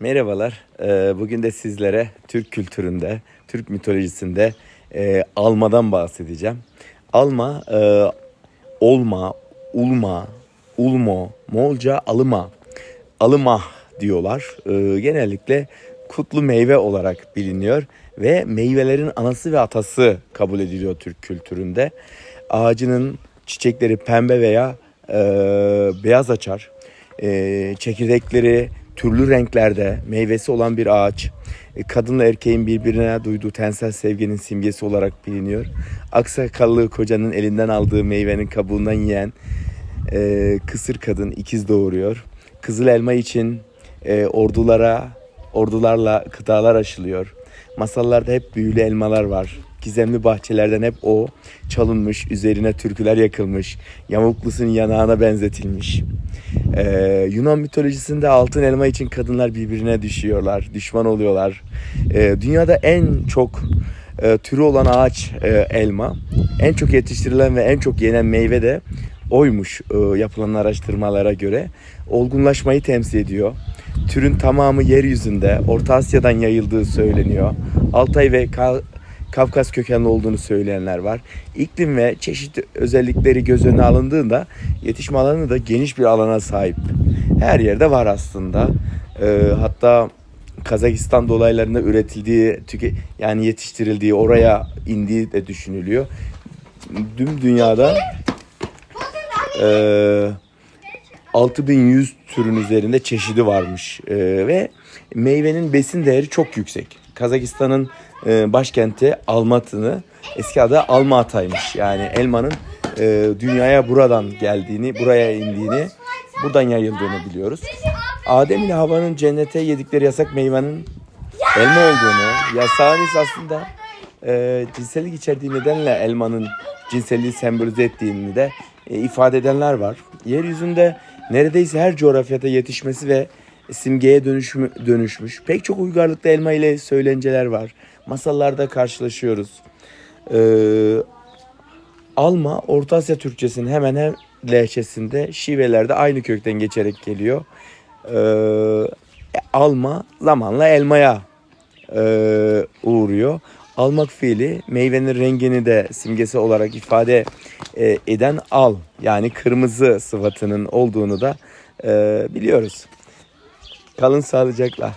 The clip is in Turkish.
Merhabalar. Ee, Bugün de sizlere Türk kültüründe, Türk mitolojisinde e, almadan bahsedeceğim. Alma, e, olma, ulma, ulmo, Moğolca alıma, alımah diyorlar. Ee, Genellikle kutlu meyve olarak biliniyor ve meyvelerin anası ve atası kabul ediliyor Türk kültüründe. Ağacının çiçekleri pembe veya e, beyaz açar. Çekirdekleri türlü renklerde meyvesi olan bir ağaç. E, kadınla erkeğin birbirine duyduğu tensel sevginin simgesi olarak biliniyor. Aksakallı kocanın elinden aldığı meyvenin kabuğundan yiyen e, kısır kadın ikiz doğuruyor. Kızıl elma için e, ordulara, ordularla kıtalar aşılıyor. Masallarda hep büyülü elmalar var. Gizemli bahçelerden hep o çalınmış, üzerine türküler yakılmış, yamuklusun yanağına benzetilmiş. Ee, Yunan mitolojisinde altın elma için kadınlar birbirine düşüyorlar, düşman oluyorlar. Ee, dünyada en çok e, türü olan ağaç e, elma. En çok yetiştirilen ve en çok yenen meyve de oymuş e, yapılan araştırmalara göre. Olgunlaşmayı temsil ediyor. Türün tamamı yeryüzünde Orta Asya'dan yayıldığı söyleniyor. Altay ve Kafkas kökenli olduğunu söyleyenler var. İklim ve çeşitli özellikleri göz önüne alındığında yetişme alanı da geniş bir alana sahip. Her yerde var aslında. Ee, hatta Kazakistan dolaylarında üretildiği, tüke, yani yetiştirildiği, oraya indiği de düşünülüyor. Tüm dünyada e, 6100 türün üzerinde çeşidi varmış E, ve meyvenin besin değeri çok yüksek. Kazakistan'ın e, başkenti Almatı'nı eski adı Almata'ymış. Yani elmanın e, dünyaya buradan geldiğini, buraya indiğini, buradan yayıldığını biliyoruz. Adem ile Havva'nın cennete yedikleri yasak meyvenin elma olduğunu, yasağın ise aslında e, cinsellik içerdiği nedenle elmanın cinselliği sembolize ettiğini de e, ifade edenler var. Yeryüzünde neredeyse her coğrafyada yetişmesi ve simgeye dönüşmü, dönüşmüş. Pek çok uygarlıkta elma ile söylenceler var. Masallarda karşılaşıyoruz. Ee, alma Orta Asya Türkçesinin hemen her lehçesinde şivelerde aynı kökten geçerek geliyor. Ee, alma zamanla elmaya e, uğruyor. Almak fiili meyvenin rengini de simgesi olarak ifade e, eden al yani kırmızı sıfatının olduğunu da e, biliyoruz. Kalın sağlıcakla.